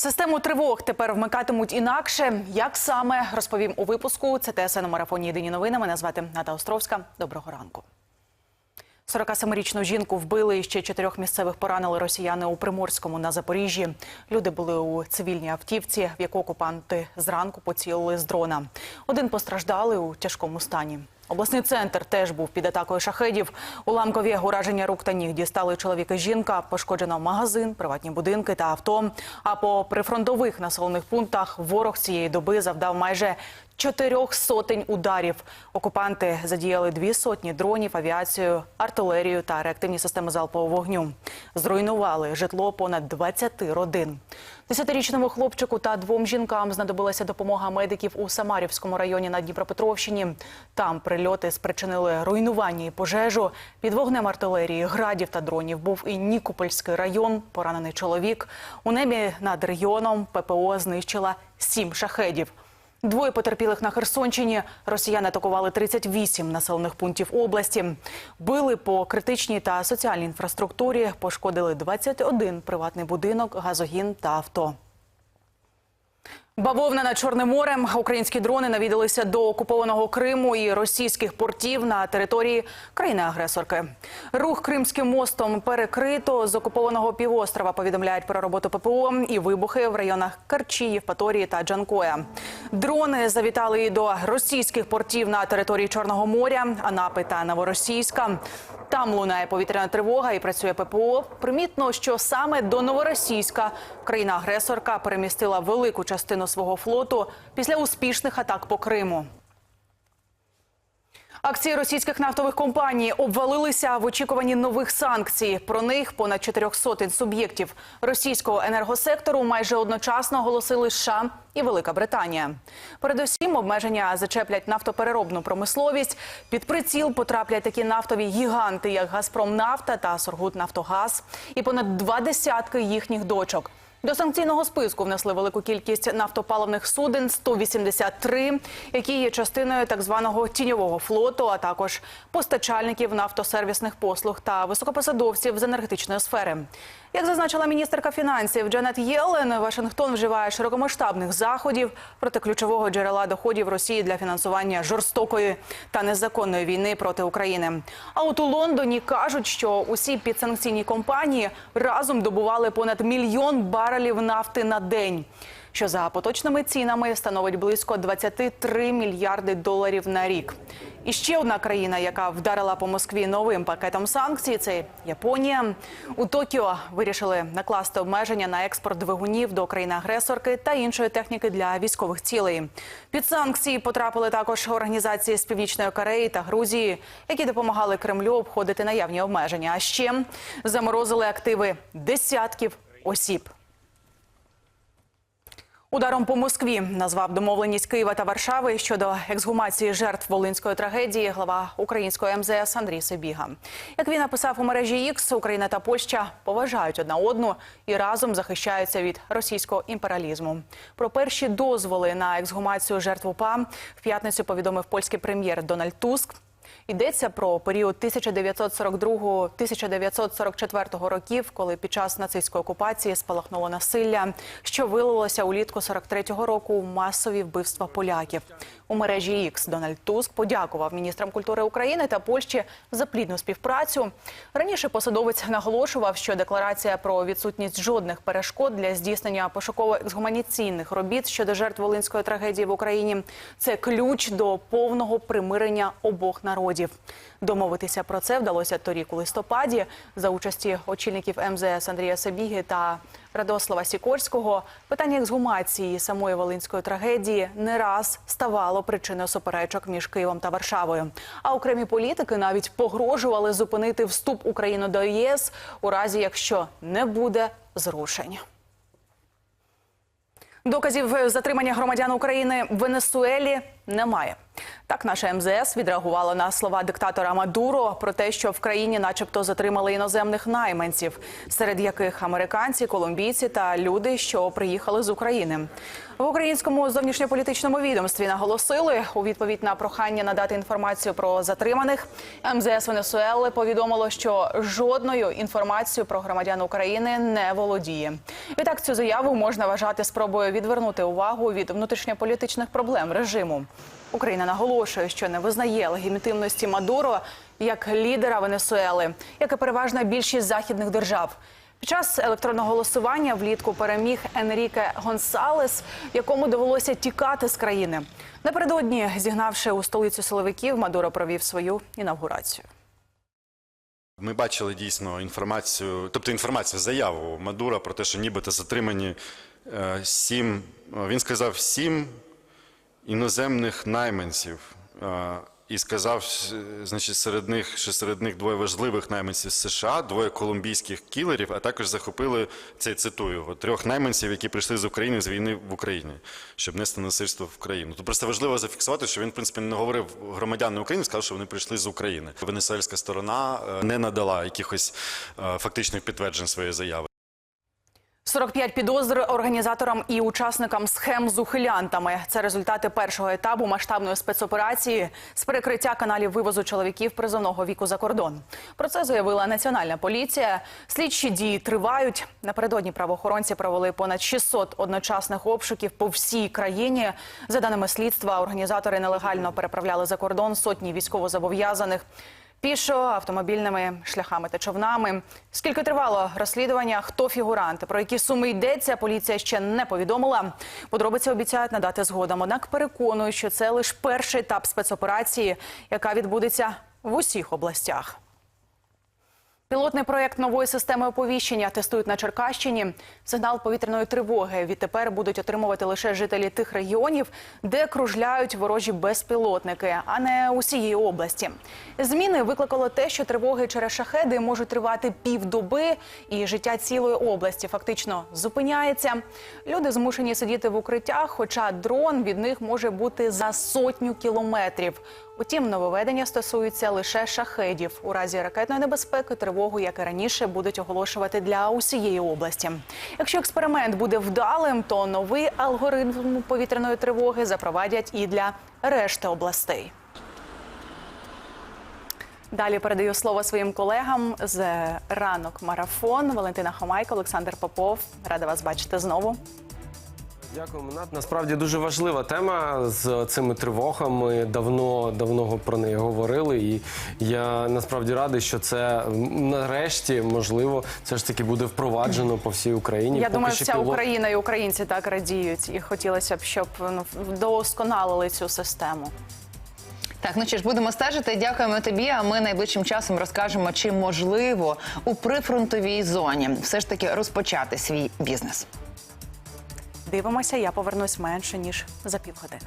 Систему тривог тепер вмикатимуть інакше. Як саме розповім у випуску? Це ТСН у марафоні Єдині новини. Мене звати Ната Островська. Доброго ранку. 47-річну жінку вбили і ще чотирьох місцевих поранили росіяни у Приморському на Запоріжжі. Люди були у цивільній автівці, в яку окупанти зранку поцілили з дрона. Один постраждали у тяжкому стані. Обласний центр теж був під атакою шахедів. Уламкові ураження рук та ніг дістали чоловік і жінка. Пошкоджено магазин, приватні будинки та авто. А по прифронтових населених пунктах ворог цієї доби завдав майже чотирьох сотень ударів. Окупанти задіяли дві сотні дронів, авіацію, артилерію та реактивні системи залпового вогню. Зруйнували житло понад 20 родин. Десятирічному хлопчику та двом жінкам знадобилася допомога медиків у Самарівському районі на Дніпропетровщині. Там прильоти спричинили руйнування і пожежу. Під вогнем артилерії, градів та дронів був і Нікопольський район. Поранений чоловік. У небі над регіоном ППО знищила сім шахедів. Двоє потерпілих на Херсонщині. Росіяни атакували 38 населених пунктів області. Били по критичній та соціальній інфраструктурі. Пошкодили 21 приватний будинок, газогін та авто. Бавовна над Чорним морем. Українські дрони навідалися до окупованого Криму і російських портів на території країни-агресорки. Рух Кримським мостом перекрито з окупованого півострова. Повідомляють про роботу ППО і вибухи в районах Керчі, Євпаторії та Джанкоя. Дрони завітали і до російських портів на території Чорного моря, Анапи та Новоросійська. Там лунає повітряна тривога і працює ППО. Примітно, що саме до Новоросійська країна-агресорка перемістила велику частину свого флоту після успішних атак по Криму. Акції російських нафтових компаній обвалилися в очікуванні нових санкцій. Про них понад чотирьох сотень суб'єктів російського енергосектору майже одночасно оголосили США і Велика Британія. Передусім, обмеження зачеплять нафтопереробну промисловість. Під приціл потраплять такі нафтові гіганти, як Газпромнафта та Сургутнафтогаз, і понад два десятки їхніх дочок. До санкційного списку внесли велику кількість нафтопаливних суден 183, які є частиною так званого тіньового флоту, а також постачальників нафтосервісних послуг та високопосадовців з енергетичної сфери. Як зазначила міністерка фінансів Джанет Єлен, Вашингтон вживає широкомасштабних заходів проти ключового джерела доходів Росії для фінансування жорстокої та незаконної війни проти України. А от у Лондоні кажуть, що усі підсанкційні компанії разом добували понад мільйон барелів нафти на день. Що за поточними цінами становить близько 23 мільярди доларів на рік. І ще одна країна, яка вдарила по Москві новим пакетом санкцій, це Японія. У Токіо вирішили накласти обмеження на експорт двигунів до країни-агресорки та іншої техніки для військових цілей. Під санкції потрапили також організації з північної Кореї та Грузії, які допомагали Кремлю обходити наявні обмеження. А ще заморозили активи десятків осіб. Ударом по Москві назвав домовленість Києва та Варшави щодо ексгумації жертв волинської трагедії глава української МЗС Андрій Сибіга. Як він написав у мережі X, Україна та Польща поважають одна одну і разом захищаються від російського імперіалізму. Про перші дозволи на ексгумацію жертв УПА в п'ятницю повідомив польський прем'єр Дональд Туск. Йдеться про період 1942-1944 років, коли під час нацистської окупації спалахнуло насилля, що вилилося улітку 43-го року у масові вбивства поляків. У мережі X Дональд Туск подякував міністрам культури України та Польщі за плідну співпрацю. Раніше посадовець наголошував, що декларація про відсутність жодних перешкод для здійснення пошуково-ексгуманаційних робіт щодо жертв волинської трагедії в Україні це ключ до повного примирення обох народів. Домовитися про це вдалося торік у листопаді за участі очільників МЗС Андрія Сабіги та Радослава Сікорського. Питання ексгумації самої волинської трагедії не раз ставало причиною суперечок між Києвом та Варшавою. А окремі політики навіть погрожували зупинити вступ України до ЄС у разі, якщо не буде зрушень. Доказів затримання громадян України в Венесуелі немає. Так, наша МЗС відреагувала на слова диктатора Мадуро про те, що в країні, начебто, затримали іноземних найманців, серед яких американці, колумбійці та люди, що приїхали з України. В українському зовнішньополітичному відомстві наголосили у відповідь на прохання надати інформацію про затриманих. МЗС Венесуели повідомило, що жодною інформацією про громадян України не володіє. Відтак цю заяву можна вважати спробою відвернути увагу від внутрішньополітичних проблем режиму. Україна наголошує, що не визнає легітимності Мадуро як лідера Венесуели, як і переважна більшість західних держав. Під час електронного голосування влітку переміг Енріке Гонсалес, якому довелося тікати з країни. Напередодні, зігнавши у столицю силовиків, Мадуро провів свою інавгурацію. Ми бачили дійсно інформацію, тобто інформацію, заяву Мадура про те, що нібито затримані е, сім, е, він сказав сім іноземних найманців. І сказав, значить, серед них, що серед них двоє важливих найманців США, двоє колумбійських кілерів, а також захопили це цитую трьох найманців, які прийшли з України з війни в Україні, щоб нести насильство в країну. Тут просто важливо зафіксувати, що він, в принципі, не говорив громадяни України, сказав, що вони прийшли з України. Венесуельська сторона е, не надала якихось е, фактичних підтверджень своєї заяви. 45 підозр організаторам і учасникам схем з ухилянтами. Це результати першого етапу масштабної спецоперації з перекриття каналів вивозу чоловіків призовного віку за кордон. Про це заявила національна поліція. Слідчі дії тривають. Напередодні правоохоронці провели понад 600 одночасних обшуків по всій країні. За даними слідства, організатори нелегально переправляли за кордон сотні військовозобов'язаних. Пішо автомобільними шляхами та човнами. Скільки тривало розслідування, хто фігуранти, про які суми йдеться, поліція ще не повідомила. Подробиці обіцяють надати згодом. Однак переконують, що це лише перший етап спецоперації, яка відбудеться в усіх областях. Пілотний проєкт нової системи оповіщення тестують на Черкащині. Сигнал повітряної тривоги відтепер будуть отримувати лише жителі тих регіонів, де кружляють ворожі безпілотники, а не усієї області. Зміни викликало те, що тривоги через шахеди можуть тривати півдоби, і життя цілої області фактично зупиняється. Люди змушені сидіти в укриттях, хоча дрон від них може бути за сотню кілометрів. Утім, нововведення стосуються лише шахедів. У разі ракетної небезпеки тривогу, як і раніше, будуть оголошувати для усієї області. Якщо експеримент буде вдалим, то новий алгоритм повітряної тривоги запровадять і для решти областей. Далі передаю слово своїм колегам з ранок марафон. Валентина Хомайко, Олександр Попов. Рада вас бачити знову. Дякуємо, Нат. Насправді дуже важлива тема з цими тривогами. Давно давно про неї говорили, і я насправді радий, що це нарешті можливо все ж таки буде впроваджено по всій Україні. Я Поки думаю, що вся пілот- Україна і українці так радіють, і хотілося б, щоб ну, цю систему. Так, ну що ж, будемо стежити. Дякуємо тобі. А ми найближчим часом розкажемо, чи можливо у прифронтовій зоні все ж таки розпочати свій бізнес. Дивимося, я повернусь менше ніж за півгодини.